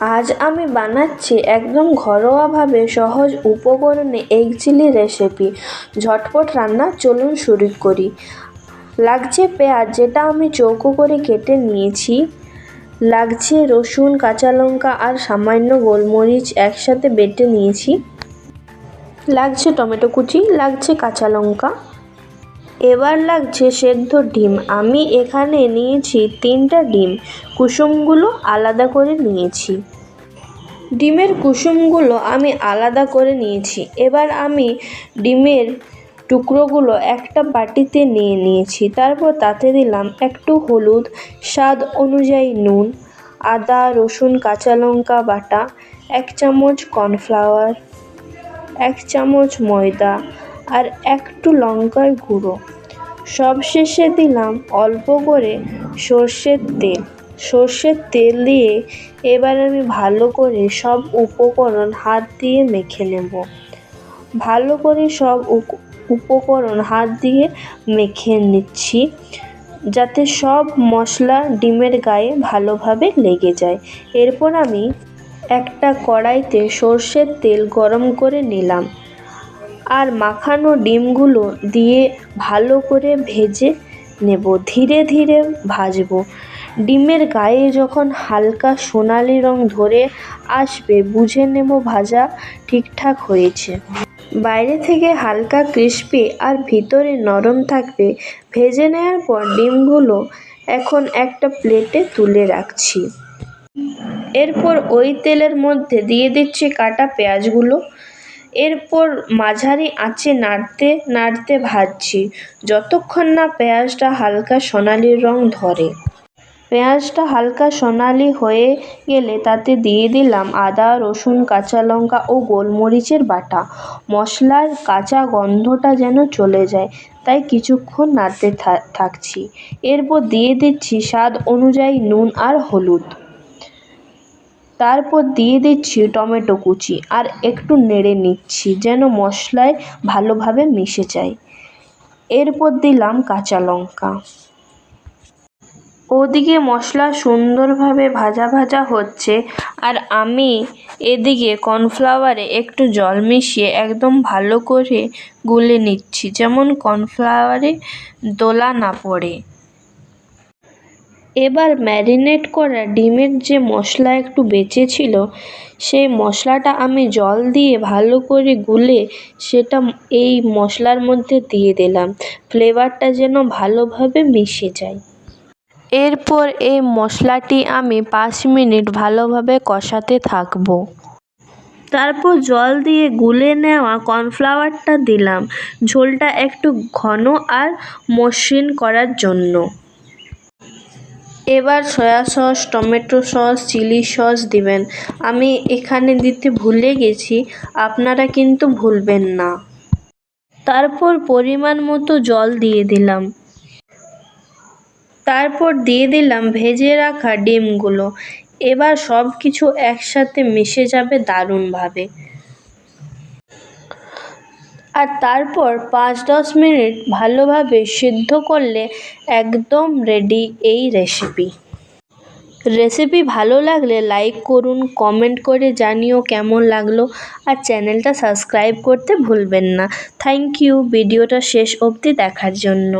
আজ আমি বানাচ্ছি একদম ঘরোয়াভাবে সহজ উপকরণে এগ চিলি রেসিপি। ঝটপট রান্না চলুন শুরু করি। লাগছে পেঁয়াজ, যেটা আমি চৌকো করে কেটে নিয়েছি। লাগছে রসুন, কাঁচা লঙ্কা আর সামান্য গোলমরিচ একসাথে বেটে নিয়েছি। লাগছে টমেটো কুচি, লাগছে কাঁচা লঙ্কা। এবার লাগছে সেদ্ধ ডিম। আমি এখানে নিয়েছি তিনটা ডিম। কুসুমগুলো আলাদা করে নিয়েছি। ডিমের কুসুমগুলো আমি আলাদা করে নিয়েছি। এবার আমি ডিমের টুকরোগুলো একটা বাটিতে নিয়ে নিয়েছি। তারপর তাতে দিলাম একটু হলুদ, স্বাদ অনুযায়ী নুন, আদা, রসুন, কাঁচা লঙ্কা বাটা, এক চামচ কর্নফ্লাওয়ার, এক চামচ ময়দা আর একটু লঙ্কার গুঁড়ো। সবশেষে দিলাম অল্প করে সর্ষের তেল। সর্ষের তেল দিয়ে এবার আমি ভালো করে সব উপকরণ হাত দিয়ে মেখে নেব। ভালো করে সব উপকরণ হাত দিয়ে মেখে নিচ্ছি যাতে সব মশলা ডিমের গায়ে ভালোভাবে লেগে যায়। এরপর আমি একটা কড়াইতে সর্ষের তেল গরম করে নিলাম। আর মাখানো ডিমগুলো দিয়ে ভালো করে ভেজে নেব। ধীরে ধীরে ভাজবো। ডিমের গায়ে যখন হালকা সোনালি রং ধরে আসবে, বুঝে নেব ভাজা ঠিকঠাক হয়েছে। বাইরে থেকে হালকা ক্রিস্পি আর ভিতরে নরম থাকবে। ভেজে নেওয়ার পর ডিমগুলো এখন একটা প্লেটে তুলে রাখছি। এরপর ওই তেলের মধ্যে দিয়ে দিচ্ছি কাটা পেঁয়াজগুলো। এরপর মাঝারি আঁচে নাড়তে নাড়তে ভাজছি। যতক্ষণ না পেঁয়াজটা হালকা সোনালি রং ধরে। পেঁয়াজটা হালকা সোনালি হয়ে গেলে তাতে দিয়ে দিলাম আদা, রসুন, কাঁচা লঙ্কা ও গোলমরিচের বাটা। মশলার কাঁচা গন্ধটা যেন চলে যায়, তাই কিছুক্ষণ নাড়তে থাকছি। এরপর দিয়ে দিচ্ছি স্বাদ অনুযায়ী নুন আর হলুদ। তারপর দিয়ে দিচ্ছি টমেটো কুচি আর একটু নেড়ে নিচ্ছি যেন মশলায় ভালোভাবে মিশে যায়। এরপর দিলাম কাঁচা লঙ্কা। ওদিকে মশলা সুন্দরভাবে ভাজা ভাজা হচ্ছে আর আমি এদিকে কর্নফ্লাওয়ারে একটু জল মিশিয়ে একদম ভালো করে গুলে নিচ্ছি। যেমন কর্নফ্লাওয়ারে দোলা না পড়ে। এবার ম্যারিনেট করা ডিমের যে মশলা একটু বেঁচে ছিল সেই মশলাটা আমি জল দিয়ে ভালো করে গুলে সেটা এই মশলার মধ্যে দিয়ে দিলাম। ফ্লেভারটা যেন ভালোভাবে মিশে যায়। এরপর এই মশলাটি আমি পাঁচ মিনিট ভালোভাবে কষাতে থাকব। তারপর জল দিয়ে গুলে নেওয়া কর্নফ্লাওয়ারটা দিলাম ঝোলটা একটু ঘন আর মসৃণ করার জন্য। এবার soya sauce, tomato sauce, chilli sauce দিবেন। আমি এখানে দিতে ভুলে গেছি, আপনারা কিন্তু ভুলবেন না। তারপর পরিমাণ মতো জল দিয়ে দিলাম। তারপর দিয়ে দিলাম ভেজে রাখা ডিমগুলো। এবার সব কিছু একসাথে মিশে যাবে দারুণভাবে। আর তারপর পাঁচ দশ মিনিট ভালোভাবে সিদ্ধ করলে একদম রেডি এই রেসিপি রেসিপি ভালো লাগলে লাইক করুন কমেন্ট করে জানিও কেমন লাগল আর চ্যানেলটা সাবস্ক্রাইব করতে ভুলবেন না। থ্যাংক ইউ ভিডিওটা শেষ অবধি দেখার জন্য।